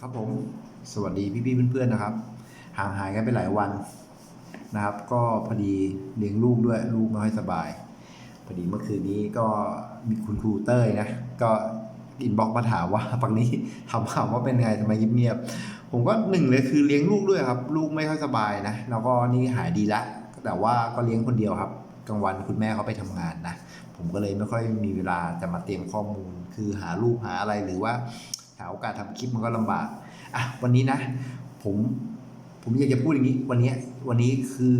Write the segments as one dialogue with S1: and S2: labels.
S1: ครับผมสวัสดีพี่ๆเพื่อนๆนะครับ ห่างหายกันไปหลายวันนะครับ ก็พอดีเลี้ยงลูกด้วยลูกไม่ค่อยสบายพอดีเมื่อคืนนี้ก็มีคุณครูเต้ยนะ ก็อินบ็อกมาถามว่าฝั่งนี้ถามถามว่าเป็นไงทำไมเงียบๆผมก็หนึ่งเลยคือเลี้ยงลูกด้วยครับ ลูกไม่ค่อยสบายนะแล้วก็นี่หายดีละแต่ว่าก็เลี้ยงคนเดียวครับกลางวันคุณแม่เขาไปทำงานนะผมก็เลยไม่ค่อยมีเวลาจะมาเตรียมข้อมูล คือหารูปหาอะไรหรือว่า หาโอกาสทำคลิปมันก็ลำบากอะวันนี้นะ ผมผมอยากจะพูดอย่างนี้ วันนี้วันนี้คือ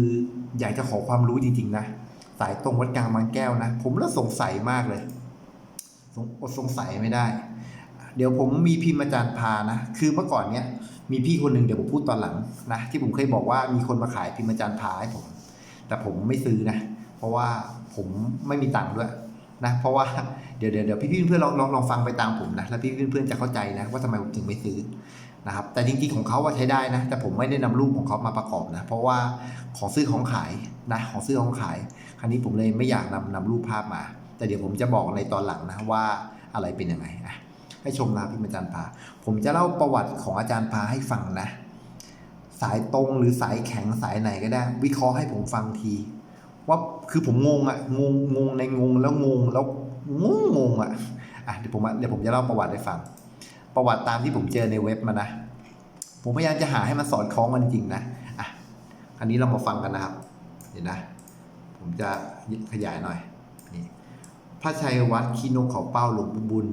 S1: อยากจะขอความรู้จริง ๆ นะสายตรงวัดกลางบางแก้วนะ ผมแล้วสงสัยมากเลยสงอดสงสัยไม่ได้ เดี๋ยวผมมีพิมพ์อาจารย์พานะ คือเมื่อก่อนเนี้ยมีพี่คนหนึ่งเดี๋ยวผมพูดตอนหลังนะที่ผมเคยบอกว่ามีคนมาขายพิมพ์อาจารย์พาให้ผม แต่ผมไม่ซื้อนะ เพราะว่าผมไม่มีตังค์ด้วย นะเพราะว่าเดี๋ยวเดี๋ยวพี่เพื่อนลองลองลองฟังไปตามผมนะแล้วพี่เพื่อนจะเข้าใจนะว่าทำไมผมถึงไม่ซื้อนะครับแต่จริงๆของเขาว่าใช้ได้นะ แต่ผมไม่ได้นำรูปของเขามาประกอบนะ เพราะว่าของซื้อของขายนะของซื้อของขาย คราวนี้ผมเลยไม่อยากนำนำรูปภาพมา แต่เดี๋ยวผมจะบอกในตอนหลังนะว่าอะไรเป็นยังไงอะให้ชมนะพี่อาจารย์พาผมจะเล่าประวัติของอาจารย์พาให้ฟังนะ สายตรงหรือสายแข็งสายไหนก็ได้ วิเคราะห์ให้ผมฟังที ว่าคือผมงงอะงงงงในงงแล้วงงแล้วงงงงอะอะเดี๋ยวผมเดี๋ยวผมจะเล่าประวัติให้ฟัง ประวัติตามที่ผมเจอในเว็บมานะ ผมพยายามจะหาให้มันสอดคล้องกันจริงนะอะอันนี้เรามาฟังกันนะครับเดี๋ยวนะ ผมจะขยายหน่อยนี่พระชัยวัดคีนกเขาเป้าหลวงบุญ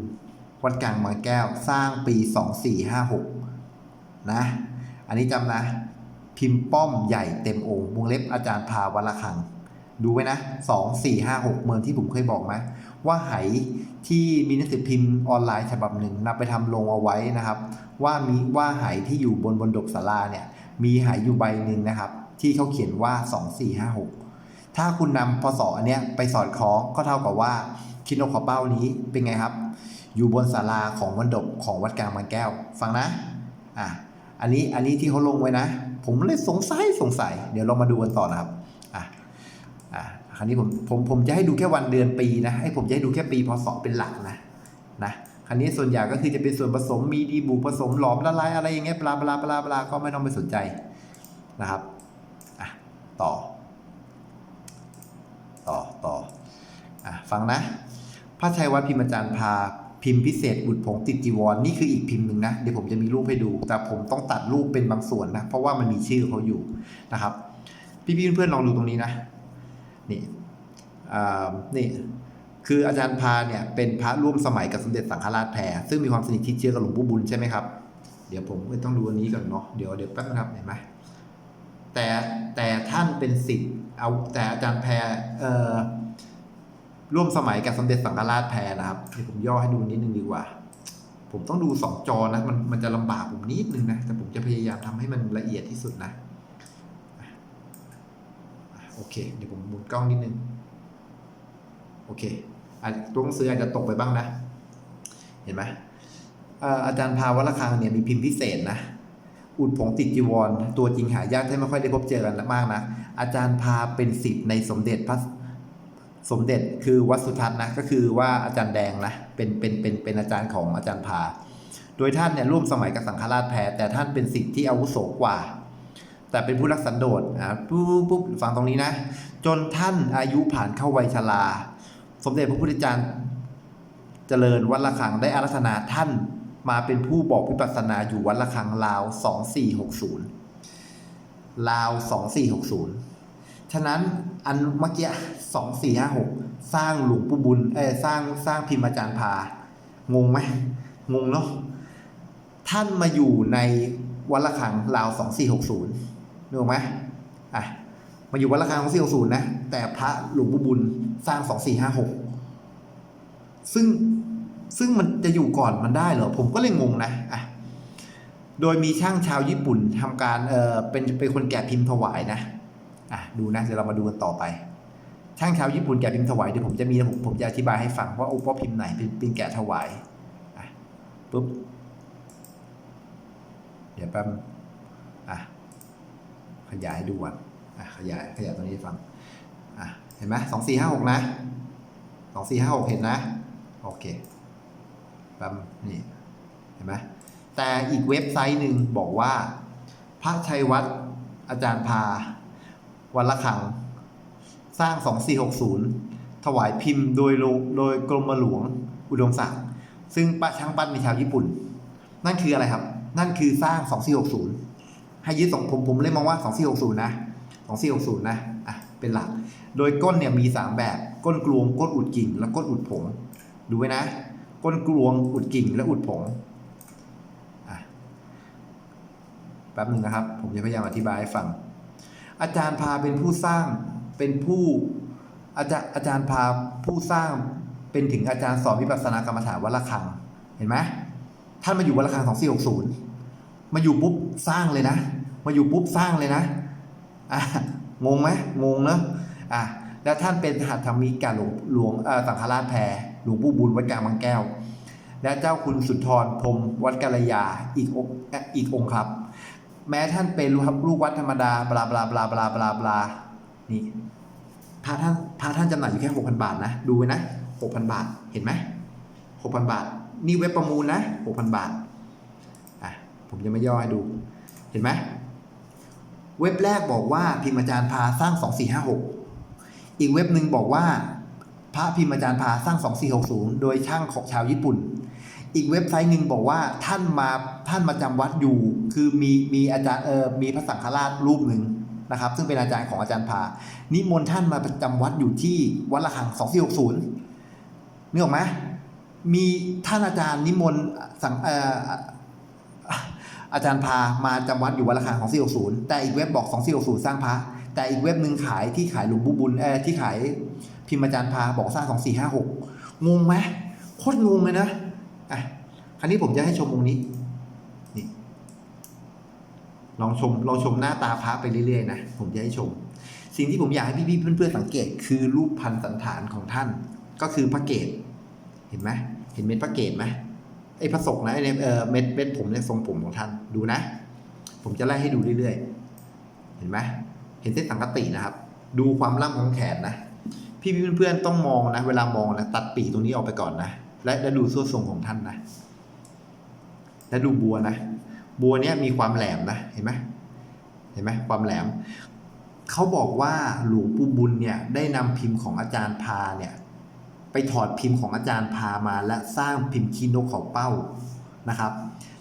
S1: วัดกลางบางแก้วสร้างปี 2456 นะ อันนี้จำนะ พิมพ์ป้อมใหญ่เต็มองค์วงเล็บอาจารย์พาวัลคัง ดูไว้นะ2 4 5 6เหมือนที่ผมเคยบอกไหมว่าไหที่มีหนังสือพิมพ์ออนไลน์ฉบับหนึ่งนำไปทำลงเอาไว้นะครับ ว่ามีว่าไหที่อยู่บนบนดกศาลาเนี่ยมีไหอยู่ใบหนึ่งนะครับ ที่เขาเขียนว่า2456ถ้าคุณนำพศอันเนี้ยไปสอดคล้องก็เท่ากับว่าคิดนกขอเป้านี้เป็นไงครับ อยู่บนศาลาของวันดกของวัดกลางบางแก้ว ฟังนะอะอันนี้อันนี้ที่เขาลงไว้นะ ผมเลยสงสัยสงสัย เดี๋ยวเรามาดูกันต่อนะครับ อะคราวนี้ผมผมผมจะให้ดูแค่วันเดือนปีนะให้ผมจะให้ดูแค่ปีพศเป็นหลักนะนะคราวนี้ส่วนใหญ่ก็คือจะเป็นส่วนผสมมีดีบุผสมหลอมละลายอะไรอย่างเงี้ยปลาปลาปลาปลาก็ไม่ต้องไปสนใจนะครับอะต่อ ต่อต่ออะฟังนะพระชัยวัดพิมพ์อาจารย์พาพิมพ์พิเศษบุตรผงติดจีวรนนี่คืออีกพิมพ์หนึ่งนะเดี๋ยวผมจะมีรูปให้ดู แต่ผมต้องตัดรูปเป็นบางส่วนนะ เพราะว่ามันมีชื่อเขาอยู่นะครับ พี่ๆเพื่อนๆลองดูตรงนี้นะ นี่นี่คืออาจารย์พาเนี่ยเป็นพระร่วมสมัยกับสมเด็จสังฆราชแพรซึ่งมีความสนิทที่เชื้อกับหลวงปู่บุญใช่ไหมครับ เดี๋ยวผมต้องดูอันนี้ก่อนเนาะเดี๋ยวเดี๋ยวแป๊บนะครับเห็นไหมแต่แต่ท่านเป็นสิทธิ์เอาแต่อาจารย์แพรเอ่อร่วมสมัยกับสมเด็จสังฆราชแพรนะครับเดี๋ยวผมย่อให้ดูนิดนึงดีกว่า ผมต้องดูสองจอนะมันมันจะลำบากผมนิดนึงนะแต่ผมจะพยายามทำให้มันละเอียดที่สุดนะ โอเค เดี๋ยวผมหมุนกล้องนิดนึง โอเคอตัวหนังสืออาจจะตกไปบ้างนะ เห็นไหมอาจารย์ภาวรคังเนี่ยมีพิมพ์พิเศษนะอุดผงติดจีวร ตัวจริงหายากที่ไม่ค่อยได้พบเจอกันมากนะ อาจารย์พาเป็นสิทธิ์ในสมเด็จพระสมเด็จคือวัดสุทัศน์นะก็คือว่าอาจารย์แดงนะเป็นเป็นเป็นเป็นอาจารย์ของอาจารย์พา โดยท่านเนี่ยร่วมสมัยกับสังฆราชแพรแต่ท่านเป็นสิทธิ์ที่อาวุโสกว่า แต่เป็นผู้รักสันโดษอะปุ๊บปุ๊บปุ๊บฟังตรงนี้นะ จนท่านอายุผ่านเข้าวัยชรา สมเด็จพระพุทธจารย์เจริญวัดระฆังได้อารัธนาท่านมาเป็นผู้บอกวิปัสสนาอยู่วัดระฆังลาว 2460 ลาว 2460 ฉะนั้นอันเมื่อกี้สองสี่ห้าหกสร้างหลวงปู่บุญเออสร้างสร้างพิมพ์อาจารย์พางงไหมงงเนาะท่านมาอยู่ในวัดระฆังราวสองสี่หกศู นึกออกไหมอะมาอยู่วัดระฆังสองสี่หกศูนย์นะ แต่พระหลวงปู่บุญสร้างสองสี่ห้าหกซึ่งซึ่งมันจะอยู่ก่อนมันได้เหรอ ผมก็เลยงงนะอะโดยมีช่างชาวญี่ปุ่นทำการเออเป็นเป็นคนแกะพิมพ์ถวายนะอะดูนะเดี๋ยวเรามาดูกันต่อไป ช่างชาวญี่ปุ่นแกะพิมพ์ถวายเดี๋ยวผมจะมีผมผมจะอธิบายให้ฟังว่าอุปพิมพ์ไหนเป็นเป็นแกะถวายอะปุ๊บเดี๋ยวแป๊บอะ ขยายให้ดูก่อนอะขยายขยายตรงนี้ฟังอะเห็นไหมสองสี่ห้าหกนะสองสี่ห้าหกเห็นนะ โอเคแป๊บนี่เห็นไหมแต่อีกเว็บไซต์หนึ่งบอกว่า พระชัยวัฒน์อาจารย์พา วันละครัง สร้าง 2460 ถวายพิมพ์โดยโดยกรมหลวงอุดมศักดิ์ซึ่งป้าช่างปั้นมีชาวญี่ปุ่น นั่นคืออะไรครับ นั่นคือสร้าง 2460 ให้ยึดสองผมผมเลยมองว่า2460นะ2460นะอะเป็นหลัก โดยก้นเนี่ยมี3แบบก้นกลวงก้นอุดกิ่ง และก้นอุดผงดูไว้นะ ก้นกลวงอุดกิ่ง และอุดผงอะแป๊บหนึ่งนะครับ ผมจะพยายามอธิบายให้ฟัง อาจารย์พาเป็นผู้สร้างเป็นผู้อาจารย์อาจารย์พาผู้สร้างเป็นถึงอาจารย์สอนวิปัสสนากรรมฐานวัลคัง เห็นไหมท่านมาอยู่วัลคัง2460มาอยู่ปุ๊บสร้างเลยนะ มาอยู่ปุ๊บสร้างเลยนะอะงงไหมงงเนอะอะแล้วท่านเป็นหัตถมิกาหลวงหลวงสังฆราชแพรหลวงปู่บุญวัดกลางบางแก้ว และเจ้าคุณสุนทรพรมวัดกาลยาอีกองอีกองค์ครับ แม้ท่านเป็นลูกวัดธรรมดาบลาบลาบลาบลาบลาบลานี่พระท่านพระท่านจำหน่ายอยู่แค่หกพันบาทนะ ดูไว้นะหกพันบาทเห็นไหมหกพันบาท นี่เว็บประมูลนะหกพันบาทอะผมจะไม่ย่อให้ดูเห็นไหม เว็บแรกบอกว่าพิมพ์อาจารย์พาสร้าง 2456 อีกเว็บหนึ่งบอกว่า พระพิมพ์อาจารย์พาสร้าง 2460 โดยช่างของชาวญี่ปุ่น อีกเว็บไซต์หนึ่งบอกว่าท่านมาท่านมาจำวัดอยู่ คือมีมีอาจารย์เออมีพระสังฆราชรูปหนึ่งนะครับ ซึ่งเป็นอาจารย์ของอาจารย์พา นิมนต์ท่านมาประจำวัดอยู่ที่วัดละคัง 2460นึกออกไหมมีท่านอาจารย์นิมนต์สังเออ อาจารย์พามาจำวัดอยู่วันละครั้งของ460 แต่อีกเว็บบอก 2460 สร้างพระแต่อีกเว็บหนึ่งขายที่ขายหลวงปู่บุญเออที่ขายพิมพ์อาจารย์พาบอกสร้าง 2456 งงไหมโคตรงงเลยนะอะคราวนี้ผมจะให้ชมองนี้นี่ลองชมลองชมหน้าตาพระไปเรื่อยๆนะผมจะให้ชม สิ่งที่ผมอยากให้พี่ๆเพื่อนๆสังเกต คือรูปพันสันฐานของท่าน ก็คือพระเกศเห็นไหมเห็นเม็ดพระเกศไหม ไอ้พระศกนะไอ้เออเม็ดเม็ดผมเนี่ยทรงผมของท่านดูนะ ผมจะไล่ให้ดูเรื่อยๆ เห็นไหมเห็นเส้นสังกตินะครับ ดูความล่ำของแขนนะ พี่เพื่อนๆต้องมองนะ เวลามองนะตัดปีกตรงนี้ออกไปก่อนนะ และและดูส่วนทรงของท่านนะ และดูบัวนะ บัวเนี้ยมีความแหลมนะเห็นไหมเห็นไหมความแหลมเขาบอกว่าหลวงปู่บุญเนี่ยได้นำพิมพ์ของอาจารย์พาเนี่ย ไปถอดพิมพ์ของอาจารย์พามา และสร้างพิมพ์คีนกเขาเป้านะครับ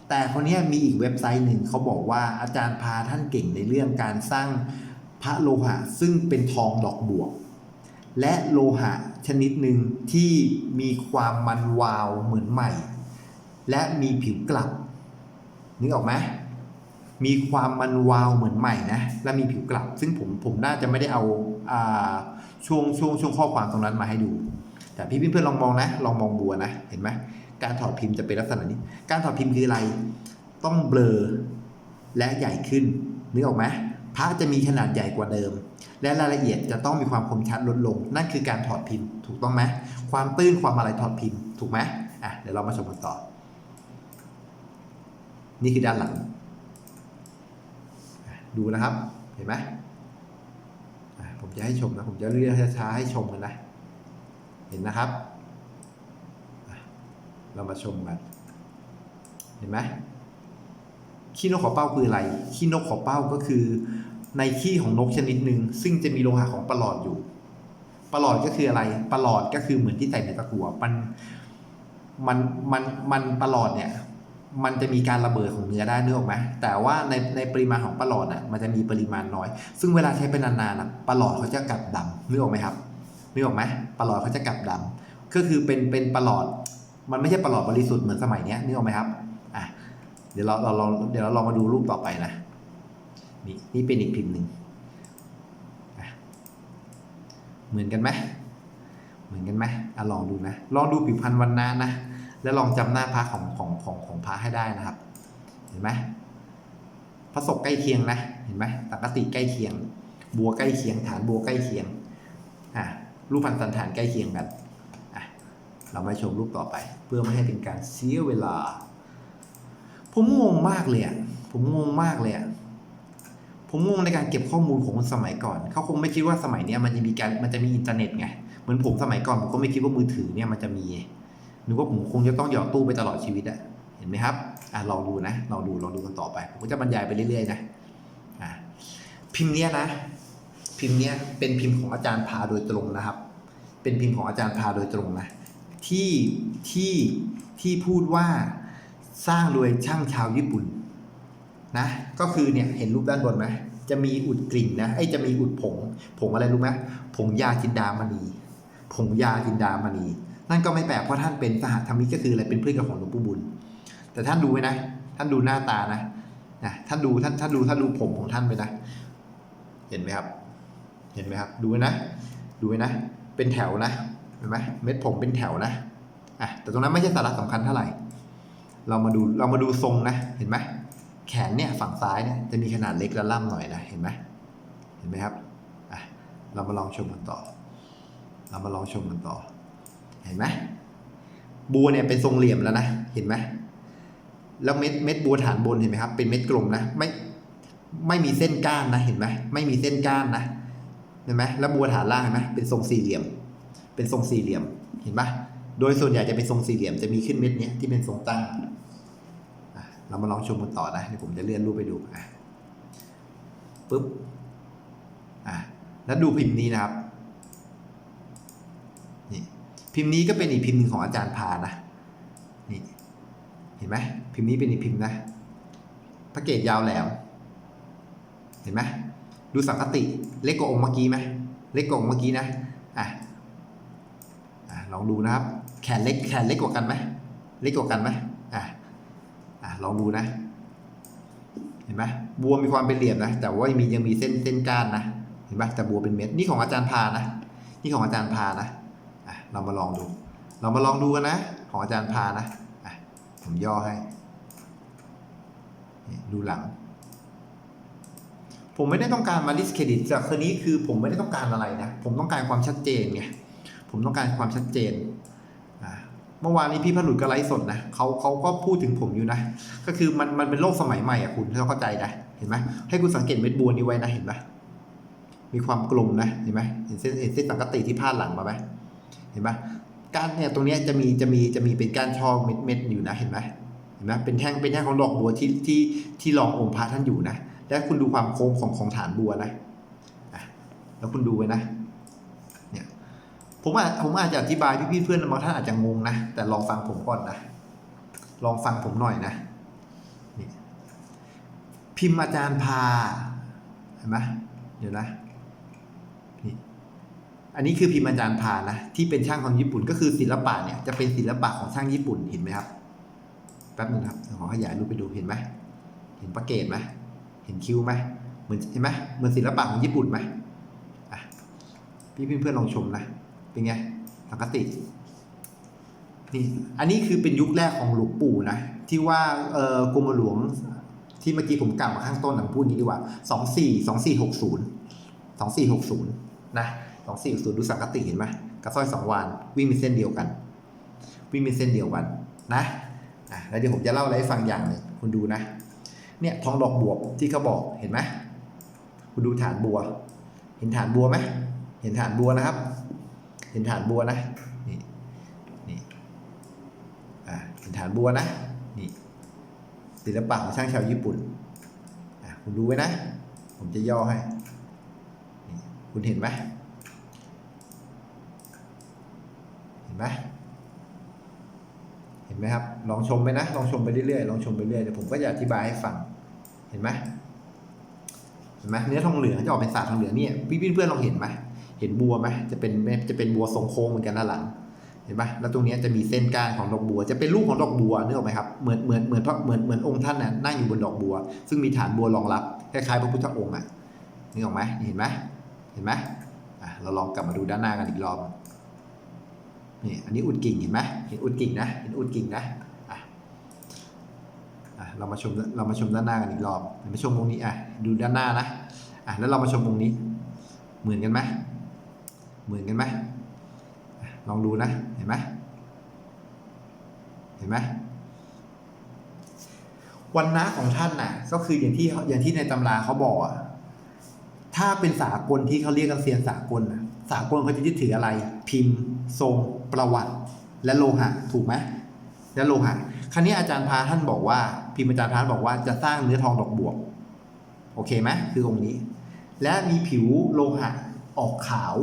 S1: แต่คนนี้มีอีกเว็บไซต์หนึ่งเขาบอกว่าอาจารย์พาท่านเก่งในเรื่องการสร้างพระโลหะซึ่งเป็นทองดอกบวก และโลหะชนิดหนึ่งที่มีความมันวาวเหมือนใหม่ และมีผิวกลับนึกออกไหมมีความมันวาวเหมือนใหม่นะและมีผิวกลับ ซึ่งผมผมน่าจะไม่ได้เอาอ่าช่วงช่วงช่วงข้อความตรงนั้นมาให้ดู แต่พี่เพื่อนๆลองมองนะ ลองมองบัวนะ เห็นไหมการถอดพิมพ์จะเป็นลักษณะนี้ การถอดพิมพ์คืออะไร ต้องเบลอและใหญ่ขึ้น นึกออกไหมพระจะมีขนาดใหญ่กว่าเดิม และรายละเอียดจะต้องมีความคมชัดลดลง นั่นคือการถอดพิมพ์ ถูกต้องไหมความตื้นความอะไรถอดพิมพ์ ถูกไหมอะ เดี๋ยวเรามาชมกันต่อ นี่คือด้านหลัง ดูนะครับ เห็นไหมผมจะให้ชมนะ ผมจะเรียกช้าๆให้ชมกันนะ ห็นนะครับ เรามาชมกัน เห็นไหมขี้นกขอเป้าคืออะไรขี้นกขอเป้าก็คือ ในขี้ของนกชนิดหนึ่งซึ่งจะมีโลหะของปลอดอยู่ปลอดก็คืออะไรปลอดก็คือเหมือนที่ใส่ในตะกั่วมันมันมันมันปลอดเนี่ย มันจะมีการระเบิดของเนื้อได้เนึกออกไหมแต่ว่าในในปริมาณของปลอดอะมันจะมีปริมาณน้อย ซึ่งเวลาใช้ไปนานๆอะปลอดเขาจะกลับดำนึกออกไหมครับ นึกออกไหมปลอดเขาจะกลับดำก็คือเป็นเป็นปลอด มันไม่ใช่ปลอดบริสุทธิ์เหมือนสมัยนี้นึกออกไหมครับอะเดี๋ยวเราเราลองเดี๋ยวเราลองมาดูรูปต่อไปนะนี่นี่เป็นอีกพิมพ์หนึ่งเหมือนกันไหมเหมือนกันไหมอะลองดูนะ ลองดูผิวพรรณวันนานะ แล้วลองจำหน้าพระของของของของพระให้ได้นะครับ เห็นไหมพระศกใกล้เคียงนะ เห็นไหมสักติใกล้เคียง บัวใกล้เคียง ฐานบัวใกล้เคียง อะ รูปพันธสันฐานใกล้เคียงกันอะเรามาชมรูปต่อไป เพื่อไม่ให้เป็นการเสียเวลา ผมงงมากเลยอะผมงงมากเลยอะผมงงในการเก็บข้อมูลของคนสมัยก่อน เขาคงไม่คิดว่าสมัยเนี้ยมันจะมีการมันจะมีอินเทอร์เน็ตไงเหมือนผมสมัยก่อนผมก็ไม่คิดว่ามือถือเนี่ยมันจะมีนึกว่าผมคงจะต้องหยอดตู้ไปตลอดชีวิตอะเห็นห็นไหมครับอะลองดูนะลองดูลองดูกันต่อไป ผมก็จะบรรยายไปเรื่อยๆนะอะพิมพ์เนี้ยนะ พิมพ์เนี้ยเป็นพิมพ์ของอาจารย์พาโดยตรงนะครับ เป็นพิมพ์ของอาจารย์พาโดยตรงนะที่ที่ที่พูดว่าสร้างโดยช่างชาวญี่ปุ่นนะก็คือเนี่ยเห็นรูปด้านบนไหมจะมีอุดกลิ่นนะไอจะมีอุดผง ผงอะไรรู้ไหมผงยาจินดามณี ผงยาจินดามณี นั่นก็ไม่แปลกเพราะท่านเป็นสหธรรมิกก็คืออะไรเป็นเพื่อนกับของหลวงปู่บุญ แต่ท่านดูไว้นะ ท่านดูหน้าตานะนะท่านดูท่านท่านดูท่านดูผมของท่านไปนะ เห็นไหมครับ เห็นไหมครับ ดูไว้นะ ดูไว้นะ เป็นแถวนะ เห็นไหมเม็ดผมเป็นแถวนะ อะ แต่ตรงนั้นไม่ใช่สาระสำคัญเท่าไหร่ เรามาดู เรามาดูทรงนะ เห็นไหมแขนเนี่ยฝั่งซ้ายเนี่ยจะมีขนาดเล็กและล่ำหน่อยนะ เห็นไหมเห็นไหมครับ อะ เรามาลองชมกันต่อ เรามาลองชมกันต่อ เห็นไหมบัวเนี่ยเป็นทรงเหลี่ยมแล้วนะ เห็นไหมแล้วเม็ดเม็ดบัวฐานบนเห็นไหมครับ เป็นเม็ดกลมนะ ไม่ไม่มีเส้นก้านนะ เห็นไหมไม่มีเส้นก้านนะ เห็นไหมแล้วบัวฐานล่างเห็นไหมเป็นทรงสี่เหลี่ยม เป็นทรงสี่เหลี่ยมเห็นปะโดยส่วนใหญ่จะเป็นทรงสี่เหลี่ยมจะมีขึ้นเม็ดเนี้ยที่เป็นทรงตั้งเรามาลองชมกันต่อนะเดี๋ยวผมจะเลื่อนรูปไปดูอะปึ๊บอะแล้วดูพิมพ์นี้นะครับนี่พิมพ์นี้ก็เป็นอีกพิมพ์หนึ่งของอาจารย์พานะนี่เห็นไหมพิมพ์นี้เป็นอีกพิมพ์นะพระเกตยาวแหลมเห็นไหม ดูสังคติเล็กกว่าองค์เมื่อกี้ไหมเล็กกว่าองค์เมื่อกี้นะอะอะลองดูนะครับ แขนเล็กแขนเล็กกว่ากันไหมเล็กกว่ากันไหมอะอะลองดูนะ เห็นไหมบัวมีความเป็นเหลี่ยมนะ แต่ว่ายังมียังมีเส้นเส้นก้านนะเห็นไหมแต่บัวเป็นเม็ดนี่ของอาจารย์พานะ นี่ของอาจารย์พานะอะเรามาลองดู เรามาลองดูกันนะ ของอาจารย์พานะอะผมย่อให้ดูหลัง ผมไม่ได้ต้องการมาดิสเครดิตจากคนนี้คือผมไม่ได้ต้องการอะไรนะ ผมต้องการความชัดเจนไงผมต้องการความชัดเจนเมื่อวานนี้พี่พหลุดก็ไลฟ์สดนะเขาเขาก็พูดถึงผมอยู่นะ ก็คือมันมันเป็นโลกสมัยใหม่อะคุณถ้าเข้าใจนะเห็นไหมให้คุณสังเกตเม็ดบัวนี้ไว้นะเห็นไหมมีความกลมนะเห็นไหมเห็นเส้นเห็นเส้นสังกติที่พาดหลังมาไหมเห็นไหมก้านเนี่ยตรงนี้จะมีจะมีจะมีเป็นก้านช่อเม็ดเม็ดอยู่นะเห็นไหมเห็นไหมเป็นแท่งเป็นแท่งของดอกบัวที่ที่ที่รององค์พระท่านอยู่นะ แล้วคุณดูความโค้งของของฐานบัวนะแล้วคุณดูไว้นะเนี่ยผมอาจผมอาจจะอธิบายพี่ๆเพื่อนบางท่านอาจจะงงนะ แต่ลองฟังผมก่อนนะ ลองฟังผมหน่อยนะนี่พิมพ์อาจารย์พาเห็นไหมเดี๋ยวนะนี่อันนี้คือพิมพ์อาจารย์พานะที่เป็นช่างของญี่ปุ่นก็คือศิลปะเนี่ยจะเป็นศิลปะของช่างญี่ปุ่นเห็นไหมครับแป๊บนึงครับขอขยายรูปไปดูเห็นไหมเห็นประเกตไหม เห็นคิ้วไหมเหมือนเห็นไหมเหมือนศิลปะของญี่ปุ่นไหมอะพี่เพื่อนๆลองชมนะเป็นไงสังคตินี่อันนี้คือเป็นยุคแรกของหลวงปู่นะที่ว่าเอ่อกรมหลวงที่เมื่อกี้ผมกล่าวมาข้างต้นผมพูดนี้ดีกว่าสองสี่สองสี่หกศูนย์สองสี่หกศูนย์นะสองสี่หกศูนย์ดูสังคติเห็นไหมกระสร้อยสองวานวิ่งเป็นเส้นเดียวกัน วิ่งเป็นเส้นเดียวกันนะอะแล้วเดี๋ยวผมจะเล่าอะไรให้ฟังอย่างหนึ่งคุณดูนะ เนี่ยทองดอกบวบที่เขาบอกเห็นไหมคุณดูฐานบัว เห็นฐานบัวไหมเห็นฐานบัวนะครับ เห็นฐานบัวนะนี่นี่อ่าเห็นฐานบัวนะนี่ศิลปะของช่างชาวญี่ปุ่นอะคุณดูไว้นะ ผมจะย่อให้นี่คุณเห็นไหมเห็นไหม ห็นไหมครับลองชมไปนะลองชมไปเรื่อยๆลองชมไปเรื่อยเดี๋ยวผมก็จะอธิบายให้ฟังเห็นไหมเห็นไหมเนื้อทองเหลืองจะออกเป็นสาทองเหลืองเนี่ยพี่เพื่อนลองเห็นไหมเห็นบัวไหมจะเป็นจะเป็นบัวทรงโค้งเหมือนกันด้านหลังเห็นไหมแล้วตรงนี้จะมีเส้นก้านของดอกบัว จะเป็นรูปของดอกบัวนึกออกไหมครับ เหมือนเหมือนเหมือนพระเหมือนเหมือนองค์ท่านน่ะนั่งอยู่บนดอกบัว ซึ่งมีฐานบัวรองรับคล้ายๆพระพุทธองค์อะนึกออกไหมเห็นไหมเห็นไหมอะเราลองกลับมาดูด้านหน้ากันอีกรอบ นี่อันนี้อุดกิ่งเห็นไหมเห็นอุดกิ่งนะเห็นอุดกิ่งนะอะอะเรามาชมเรามาชมด้านหน้ากันอีกรอบมาชมตรงนี้อะดูด้านหน้านะอะแล้วเรามาชมตรงนี้ เหมือนกันไหมเหมือนกันไหมลองดูนะเห็นไหมเห็นไหมวันนะของท่านน่ะ ก็คืออย่างที่อย่างที่ในตำราเขาบอกอะถ้าเป็นสากลที่เขาเรียกกันเซียนสากลน่ะสากลเขาจะยึดถืออะไร พิมพ์ ทรง ประวัติและโลหะถูกไหมและโลหะครั้นี้อาจารย์พาท่านบอกว่า พิมพ์อาจารย์พาท่านบอกว่าจะสร้างเนื้อทองดอกบวกโอเคไหมคือองค์นี้ และมีผิวโลหะออกขาว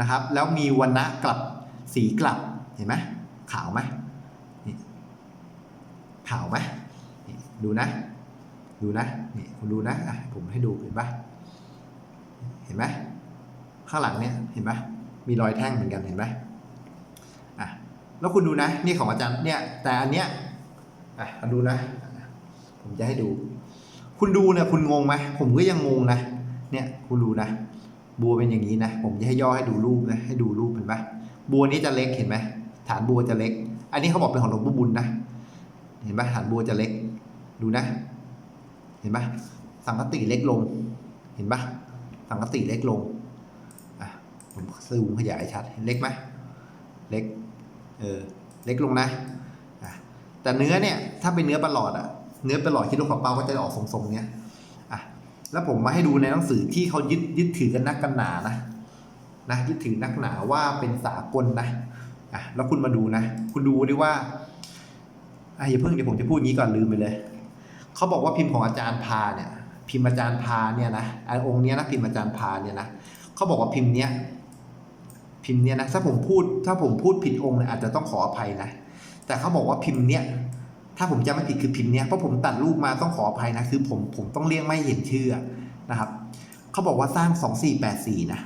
S1: นะครับ แล้วมีวันณะกลับสีกลับเห็นไหมขาวไหมขาวไหมดูนะ ดูนะนี่คุณดูนะอะผมให้ดูเห็นปะเห็นไหมข้างหลังเนี่ยเห็นปะมีรอยแท่งเหมือนกันเห็นไหม แล้วคุณดูนะ นี่ของอาจารย์เนี่ย แต่อันเนี้ยอะมาดูนะ ผมจะให้ดู คุณดูเนี่ยคุณงงไหมผมก็ยังงงนะ เนี่ยคุณดูนะ บัวเป็นอย่างนี้นะ ผมจะให้ย่อให้ดูรูปนะ ให้ดูรูปเห็นปะบัวนี้จะเล็กเห็นไหมฐานบัวจะเล็ก อันนี้เขาบอกเป็นของหลวงปู่บุญนะ เห็นปะฐานบัวจะเล็ก ดูนะ เห็นปะสังกติเล็กลง เห็นปะสังกติเล็กลง อะ ผมซูมขยายชัด เล็กไหมเล็ก เออเล็กลงนะแต่เนื้อเนี่ยถ้าเป็นเนื้อประหลอดอะเนื้อประหลอดที่ลูกขอเปาก็จะออกทรงๆเนี้ยอะแล้วผมมาให้ดูในหนังสือที่เขายึดยึดถือกันนักกันหนานะนะยึดถือนักหนาว่าเป็นสากลนะอะแล้วคุณมาดูนะ คุณดูดิว่าอะอย่าเพิ่งเดี๋ยวผมจะพูดงี้ก่อนลืมไปเลยเขาบอกว่าพิมพ์ของอาจารย์พาเนี่ย พิมพ์อาจารย์พาเนี่ยนะไอ้องค์เนี้ยนะพิมพ์อาจารย์พาเนี่ยนะเขาบอกว่าพิมพ์เนี้ย พิมพ์เนี้ยนะถ้าผมพูดถ้าผมพูดผิดองค์เนี่ยอาจจะต้องขออภัยนะแต่เขาบอกว่าพิมพ์เนี้ยถ้าผมจำไม่ผิดคือพิมพ์เนี้ยเพราะผมตัดรูปมาต้องขออภัยนะคือผมผมต้องเลี่ยงไม่เห็นชื่อนะครับเขาบอกว่าสร้างสองสี่แปดสี่นะ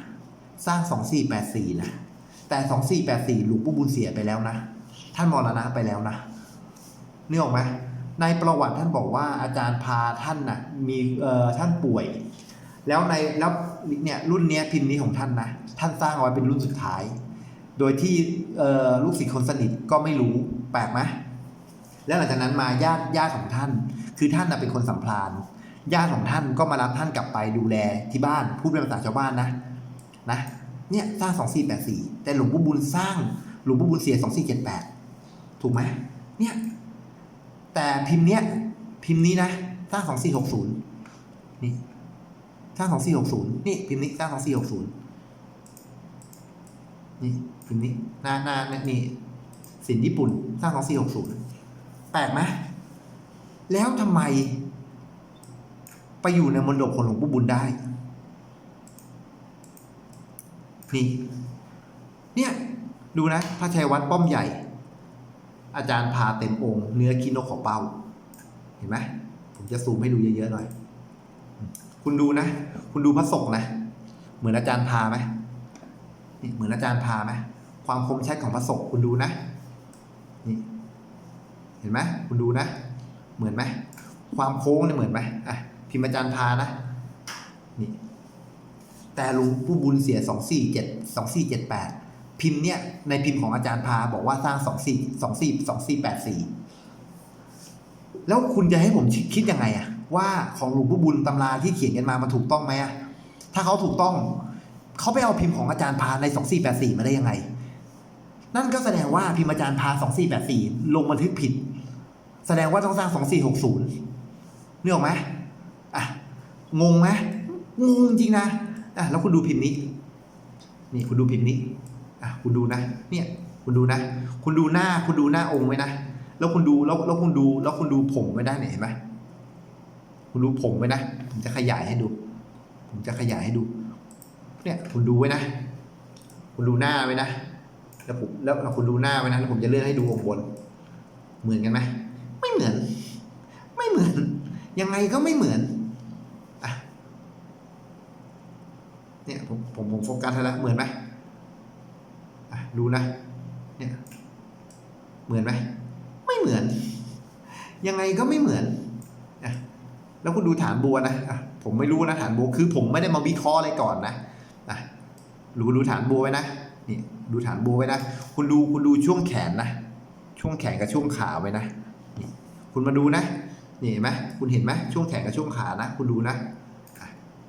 S1: สร้างสองสี่แปดสี่นะแต่สองสี่แปดสี่หลวงปู่บุญเสียไปแล้วนะท่านมรณะไปแล้วนะนึกออกไหมในประวัติท่านบอกว่าอาจารย์พาท่านน่ะมีเอ่อท่านป่วย แล้วในแล้วเนี่ยรุ่นเนี้ยพิมพ์นี้ของท่านนะท่านสร้างเอาไว้เป็นรุ่นสุดท้าย โดยที่ลูกศิษย์คนสนิทก็ไม่รู้แปลกไหมแล้วหลังจากนั้นมาญาติญาติของท่าน คือท่านเป็นคนสัมพลานญาติของท่านก็มารับท่านกลับไปดูแลที่บ้านพูดเป็นภาษาชาวบ้านนะนะเนี่ยสร้าง2484แปดสี่แต่หลวงปู่บุญสร้างหลวงปู่บุญเสีย2478ถูกไหมเนี่ยแต่พิมพ์เนี้ยพิมพ์นี้นะสร้างสองสี่หกศูนย์ สร้างสองสี่หกศูนย์นี่พิมพ์นี้สร้างสองสี่หกศูนย์นี่พิมพ์นี้หน้าหน้านี่ยนี่สินญี่ปุ่นสร้างสองสี่หกศูนย์แปลกไหมแล้วทำไม ไปอยู่ในมณฑลของหลวงปู่บุญได้ นี่ เนี่ย ดูนะ พระชัยวัดป้อมใหญ่ อาจารย์พาเต็มองค์ เนื้อคิโนขอเป้า เห็นไหมผมจะซูมให้ดูเยอะๆหน่อย คุณดูนะ คุณดูพระศกนะ เหมือนอาจารย์พาไหมนี่เหมือนอาจารย์พาไหมความคมชัดของพระศกคุณดูนะ นี่ เห็นไหมคุณดูนะ เหมือนไหมความโค้งเนี่ยเหมือนไหมอะพิมพ์อาจารย์พานะ นี่ แต่ลุงผู้บุญเสียสองสี่เจ็ดสองสี่เจ็ดแปดพิมพ์เนี่ยในพิมพ์ของอาจารย์พาบอกว่าสร้างสองสี่สองสี่สองสี่แปดสี่แล้วคุณจะให้ผมคิดยังไงอะ ว่าของหลวงปู่บุญตำราที่เขียนกันมามันถูกต้องไหมถ้าเขาถูกต้องเขาไปเอาพิมพ์ของอาจารย์พาในสองสี่แปดสี่มาได้ยังไง นั่นก็แสดงว่าพิมพ์อาจารย์พาสองสี่แปดสี่ลงบันทึกผิด แสดงว่าต้องสร้างสองสี่หกศูนย์นี่ออกไหมอะงงไหมงงจริงนะอะแล้วคุณดูพิมพ์นี้ นี่คุณดูพิมพ์นี้อะคุณดูนะ เนี่ย คุณดูนะ คุณดูหน้า คุณดูหน้าองค์ไว้นะแล้วคุณดูแล้วแล้วคุณดูแล้วคุณดูผมไว้ได้เนี่ยเห็นไหม คุณดูผมไว้นะ ผมจะขยายให้ดู ผมจะขยายให้ดู เนี่ย คุณดูไว้นะ คุณดูหน้าไว้นะ แล้วผมแล้วคุณดูหน้าไว้นะแล้วผมจะเลื่อนให้ดูองค์บน เหมือนกันไหมไม่เหมือน ไม่เหมือน ยังไงก็ไม่เหมือนอะเนี่ยผมผมผมโฟกัสให้แล้วเหมือนไหมอะดูนะ เนี่ย เหมือนไหมไม่เหมือน ยังไงก็ไม่เหมือน แล้วคุณดูฐานบัวนะผมไม่รู้นะฐานบัวคือ ผมไม่ได้มาวิเคราะห์อะไรก่อนนะอะดูดูฐานบัวไว้นะนี่ดูฐานบัวไว้นะคุณดูคุณดูช่วงแขนนะ ช่วงแขนกับช่วงขาไว้นะนี่คุณมาดูนะนี่เห็นไหมคุณเห็นไหมช่วงแขนกับช่วงขานะ คุณดูนะ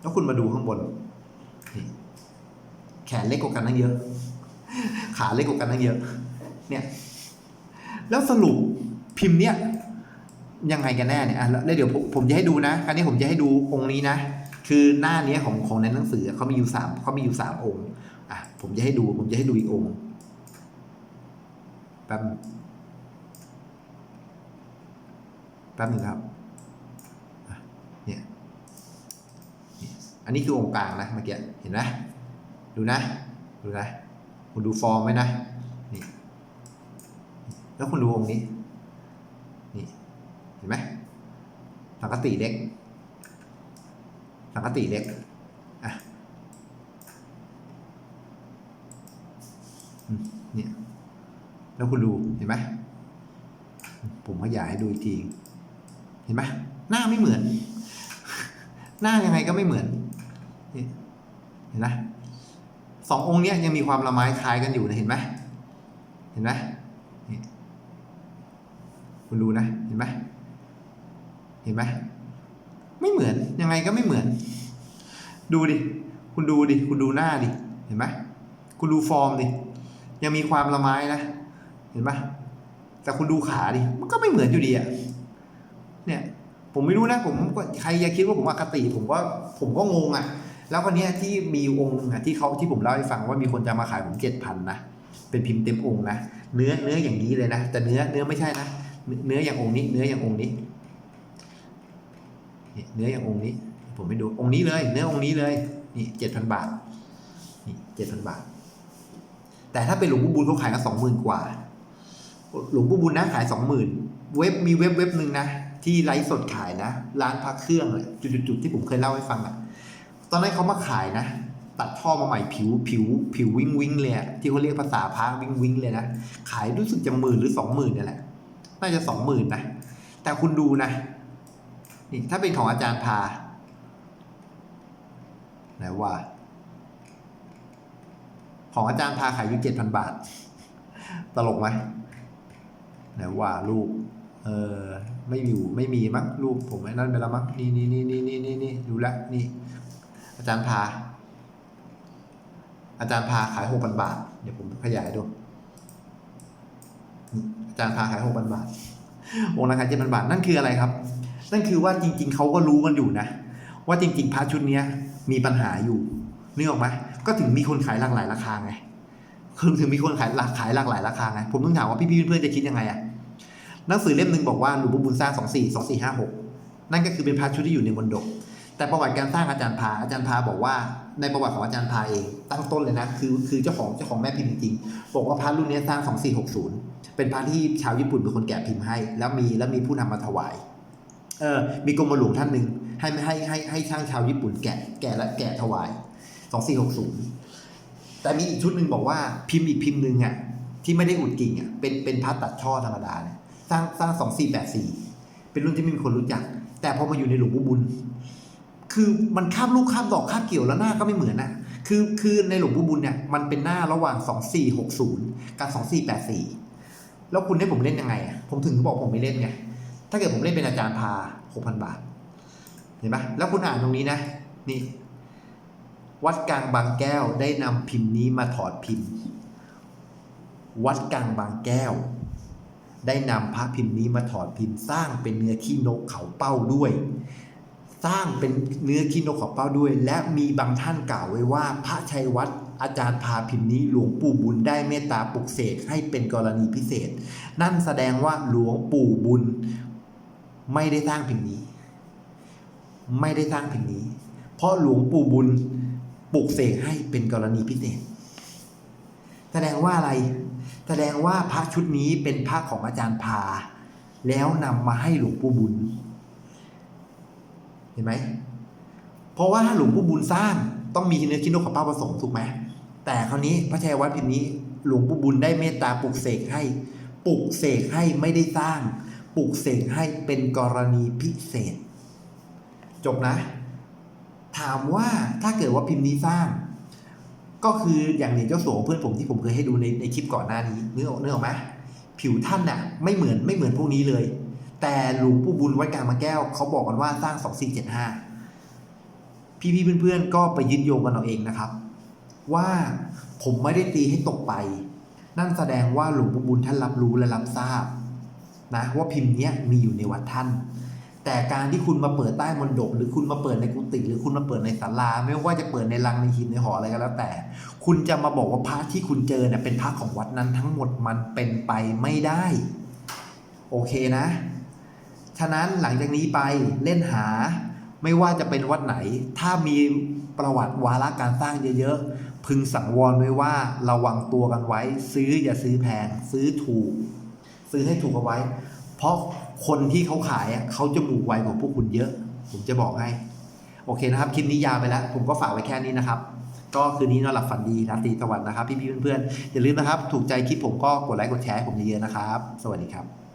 S1: แล้วคุณมาดูข้างบนแขนเล็กกว่ากันตั้งเยอะ ขาเล็กกว่ากันตั้งเยอะ เนี่ย แล้วสรุปพิมพ์เนี่ย ยังไงกันแน่เนี่ยอะแล้วเดี๋ยวผมผมจะให้ดูนะ คราวนี้ผมจะให้ดูองค์นี้นะ คือหน้าเนี้ยของของในหนังสือเขามีอยู่สามเขามีอยู่สามองค์ อะ ผมจะให้ดู ผมจะให้ดูอีกองค์แป๊บป๊บหนึ่งครับเนี่ย อันนี้คือองค์กลางนะเมื่อกี้ เห็นไหมดูนะ ดูนะ คุณดูฟอร์มไว้นะ นี่ แล้วคุณดูองค์นี้ เห็นไหมสังกติเล็ก สังกติเล็กอะเนี่ยแล้วคุณดูเห็นไหมผมขยายให้ดูอีกทีเห็นไหมหน้าไม่เหมือน หน้ายังไงก็ไม่เหมือนเห็นไหมสององค์เนี้ยยังมีความละไม้คล้ายกันอยู่นะเห็นไหมเห็นไหมคุณดูนะเห็นไหม ห็นไหมไม่เหมือนยังไงก็ไม่เหมือน ดูดิ คุณดูดิ คุณดูหน้าดิ เห็นไหมคุณดูฟอร์มดิ ยังมีความละไม้นะ เห็นไหมแต่คุณดูขาดิ มันก็ไม่เหมือนอยู่ดีอะเนี่ย ผมไม่รู้นะ ผมก็ใครจะคิดว่าผมอคติ ผมก็ผมก็งงอะแล้วคนนี้ที่มีองค์หนึงอะที่เขาที่ผมเล่าให้ฟังว่ามีคนจะมาขายผมเจ็ดพันนะ เป็นพิมพ์เต็มองค์นะ เนื้อเนื้ออย่างนี้เลยนะ แต่เนื้อเนื้อไม่ใช่นะ เนื้ออย่างองค์นี้ เนื้ออย่างองค์นี้ นี่เนื้ออย่างองค์นี้ ผมไม่ดูองค์นี้เลย เนื้อองค์นี้เลยนี่เจ็ดพันบาทนี่เจ็ดพันบาท แต่ถ้าเป็นหลวงปู่บุญเขาขายกันสองหมื่นกว่า หลวงปู่บุญนะขายสองหมื่นเว็บมีเว็บเว็บหนึ่งนะที่ไลฟ์สดขายนะ ร้านพักเครื่องเลยจุดๆที่ผมเคยเล่าให้ฟังอะตอนนั้นเขามาขายนะ ตัดท่อมาใหม่ผิวผิว ผิววิงวิงเลยที่เขาเรียกภาษาพระวิงวิงเลยนะ ขายรู้สึกจะหมื่นหรือสองหมื่นนี่แหละ น่าจะสองหมื่นนะ แต่คุณดูนะ นี่ถ้าเป็นของอาจารย์พาไหนว่า ของอาจารย์พาขายอยู่เจ็ดพันบาท ตลกไหมไหนว่ารูปเออไม่อยู่ไม่มีมั้งรูปผมไอ้นั่นไปแล้วมั้งนี่นี่นี่นี่นี่นี่นี่ดูแลวนี่ อาจารย์พา อาจารย์พาขายหกพันบาท เดี๋ยวผมขยายดู อาจารย์พาขายหกพันบาทองค์ราคาเจ็ดพันบาทนั่นคืออะไรครับ นั่นคือว่าจริง ๆเขาก็รู้กันอยู่นะ ว่าจริง ๆพระชุดเนี้ยมีปัญหาอยู่นึกออกไหมก็ถึงมีคนขายหลากหลายราคาไงคือถึงมีคนขายหลากขายหลากหลายราคาไงผมต้องถามว่าพี่ๆเพื่อนๆจะคิดยังไงอะหนังสือเล่มหนึ่งบอกว่าหลวงปู่บุญสร้างสองสี่สองสี่ห้าหกนั่นก็คือเป็นพระชุดที่อยู่ในมณฑปแต่ประวัติการสร้างอาจารย์พาอาจารย์พาบอกว่าในประวัติของอาจารย์พาเอง ตั้งต้นเลยนะคือคือเจ้าของเจ้าของแม่พิมพ์จริงๆบอกว่าพระรุ่นนี้สร้างสองสี่หกศูนย์เป็นพระที่ชาวญี่ปุ่นเป็นคนแกะพิมพ์ให้ แล้วมีแล้วมีผู้นำมาถวาย เออมีกรมหลวงท่านหนึ่งให้ให้ให้ให้ช่างชาวญี่ปุ่นแกะแกะและแกะถวายสองสี่หกศูนย์แต่มีอีกชุดหนึ่งบอกว่าพิมพ์อีกพิมพ์หนึ่งอะที่ไม่ได้อุดกิ่งอะเป็นเป็นพัดตัดช่อธรรมดาเนี่ยสร้างสร้างสองสี่แปดสี่เป็นรุ่นที่ไม่มีคนรู้จัก แต่พอมาอยู่ในหลวงปู่บุญ คือมันคาบลูกคาบดอกคาบเกี่ยวแล้วหน้าก็ไม่เหมือนนะคือคือในหลวงปู่บุญเนี่ยมันเป็นหน้าระหว่างสองสี่หกศูนย์กับสองสี่แปดสี่แล้วคุณให้ผมเล่นยังไงอะผมถึงบอกผมไม่เล่นไง ถ้าเกิดผมเล่นเป็นอาจารย์พาหกพันบาท เห็นไหมแล้วคุณอ่านตรงนี้นะ นี่ วัดกลางบางแก้วได้นำพิมพ์นี้มาถอดพิมพ์ วัดกลางบางแก้ว ได้นำพระพิมพ์นี้มาถอดพิมพ์ สร้างเป็นเนื้อขี้นกเขาเป้าด้วย สร้างเป็นเนื้อขี้นกเขาเป้าด้วย และมีบางท่านกล่าวไว้ว่า พระชัยวัดอาจารย์พาพิมพ์นี้หลวงปู่บุญได้เมตตาปลุกเสกให้เป็นกรณีพิเศษ นั่นแสดงว่าหลวงปู่บุญ ไม่ได้สร้างพิมพ์นี้ ไม่ได้สร้างพิมพ์นี้ เพราะหลวงปู่บุญปลุกเสกให้เป็นกรณีพิเศษ แสดงว่าอะไร แสดงว่าพระชุดนี้เป็นพระของอาจารย์พา แล้วนำมาให้หลวงปู่บุญ เห็นไหม เพราะว่าหลวงปู่บุญสร้างต้องมีเนื้อคิดนกขับป้าผสมถูกไหม แต่คราวนี้พระชัยวัดพิมพ์นี้ หลวงปู่บุญได้เมตตาปลุกเสกให้ ปลุกเสกให้ไม่ได้สร้าง ปลุกเสกให้เป็นกรณีพิเศษ จบนะ ถามว่าถ้าเกิดว่าพิมพ์นี้สร้าง ก็คืออย่างเหรียญเจ้าสัวเพื่อนผมที่ผมเคยให้ดูในในคลิปก่อนหน้านี้เนึกออกนึกออกไหมผิวท่านน่ะ ไม่เหมือนไม่เหมือนพวกนี้เลย แต่หลวงปู่บุญวัดกางมาแก้วเขาบอกกันว่าสร้าง2475พี่ๆเพื่อนๆ ก็ไปยึดโยงกันเอาเองนะครับ ว่าผมไม่ได้ตีให้ตกไป นั่นแสดงว่าหลวงปู่บุญท่านรับรู้และรับทราบ นะว่าพิมพ์เนี้ยมีอยู่ในวัดท่าน แต่การที่คุณมาเปิดใต้มณฑปหรือคุณมาเปิดในกุฏิหรือคุณมาเปิดในศาลา ไม่ว่าจะเปิดในรังในหินในหออะไรก็แล้วแต่ คุณจะมาบอกว่าพระที่คุณเจอเนี่ยเป็นพระของวัดนั้นทั้งหมดมันเป็นไปไม่ได้ โอเคนะ ฉะนั้นหลังจากนี้ไปเล่นหาไม่ว่าจะเป็นวัดไหน ถ้ามีประวัติวาระการสร้างเยอะๆ พึงสังวรไว้ว่าระวังตัวกันไว้ ซื้ออย่าซื้อแพง ซื้อถูก ซื้อให้ถูกเอาไว้ เพราะคนที่เขาขายอะเขาจะหมู่ไวกว่าพวกคุณเยอะ ผมจะบอกให้ โอเคนะครับ คลิปนี้ยาวไปแล้ว ผมก็ฝากไว้แค่นี้นะครับ ก็คืนนี้นอนหลับฝันดีราตรีสวัสดิ์นะครับ พี่ๆเพื่อนๆอย่าลืมนะครับ ถูกใจคลิปผมก็กดไลค์กดแชร์ให้ผมเยอะๆนะครับ สวัสดีครับ